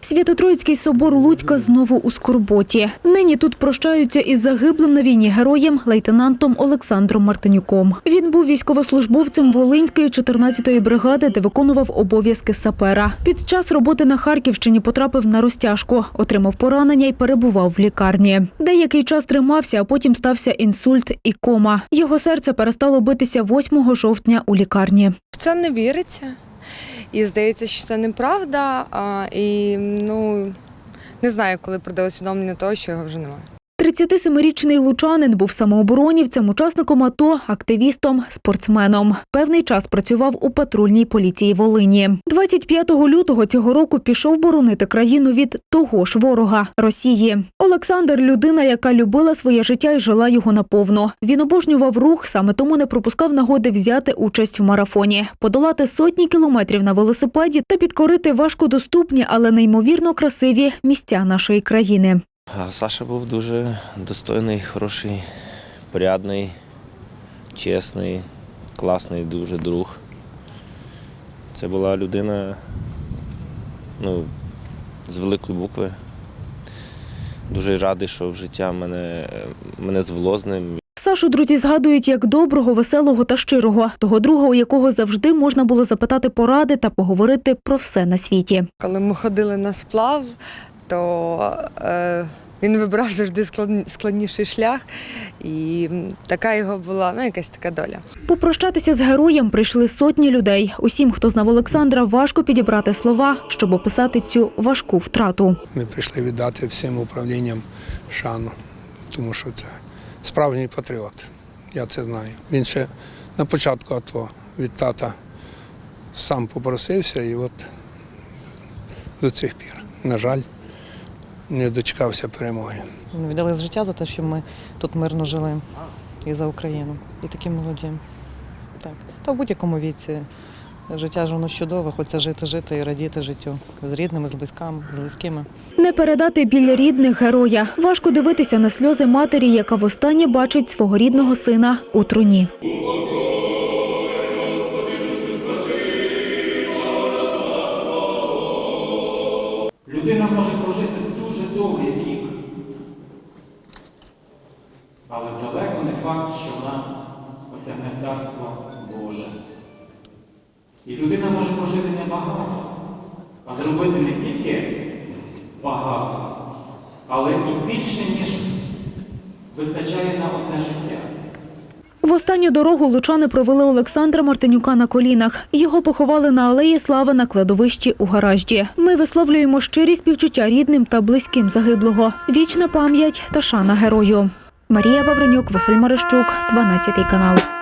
Свято-Троїцький собор Луцька знову у скорботі. Нині тут прощаються із загиблим на війні героєм лейтенантом Олександром Мартинюком. Він був військовослужбовцем Волинської 14-ї бригади, де виконував обов'язки сапера. Під час роботи на Харківщині потрапив на розтяжку, отримав поранення і перебував в лікарні. Деякий час тримався, а потім стався інсульт і кома. Його серце перестало битися 8 жовтня у лікарні. Це не віриться. І здається, що це неправда. А, і ну не знаю, коли прийде усвідомлення того, що його вже немає. 37-річний лучанин був самооборонівцем, учасником АТО, активістом, спортсменом. Певний час працював у патрульній поліції Волині. 25 лютого цього року пішов боронити країну від того ж ворога Росії. Олександр людина, яка любила своє життя і жила його наповно. Він обожнював рух, саме тому не пропускав нагоди взяти участь в марафоні, подолати сотні кілометрів на велосипеді та підкорити важкодоступні, але неймовірно красиві місця нашої країни. А Саша був дуже достойний, хороший, порядний, чесний, класний дуже друг. Це була людина ну, з великої букви. Дуже радий, що в життя мене, мене звело з ним. Сашу друзі згадують як доброго, веселого та щирого, того друга, у якого завжди можна було запитати поради та поговорити про все на світі. Коли ми ходили на сплав, то е, він вибрав завжди складніший шлях, і така його була ну, якась така доля. Попрощатися з героєм прийшли сотні людей. Усім, хто знав Олександра, важко підібрати слова, щоб описати цю важку втрату. Ми прийшли віддати всім управлінням шану, тому що це справжній патріот. Я це знаю. Він ще на початку АТО від тата сам попросився і от до цих пір, на жаль, не дочекався перемоги. Віддали життя за те, щоб ми тут мирно жили і за Україну. І такі молоді. Так. Та в будь-якому віці. Життя ж воно чудове, хочеться жити, жити і радіти життю з рідними, з близьками, з близькими. Не передати біля рідних героя. Важко дивитися на сльози матері, яка востаннє бачить свого рідного сина у труні. Людина може прожити дуже рік. але далеко не факт, що вона осягне царство Боже. І людина може пожити небагато, а зробити не тільки багато, але і більше, ніж вистачає на одне життя. Останню дорогу лучани провели Олександра Мартинюка на колінах. Його поховали на алеї Слави на кладовищі у гаражді. Ми висловлюємо щирі співчуття рідним та близьким загиблого. Вічна пам'ять та шана герою. Марія Вавренюк, Василь Марищук, 12 канал.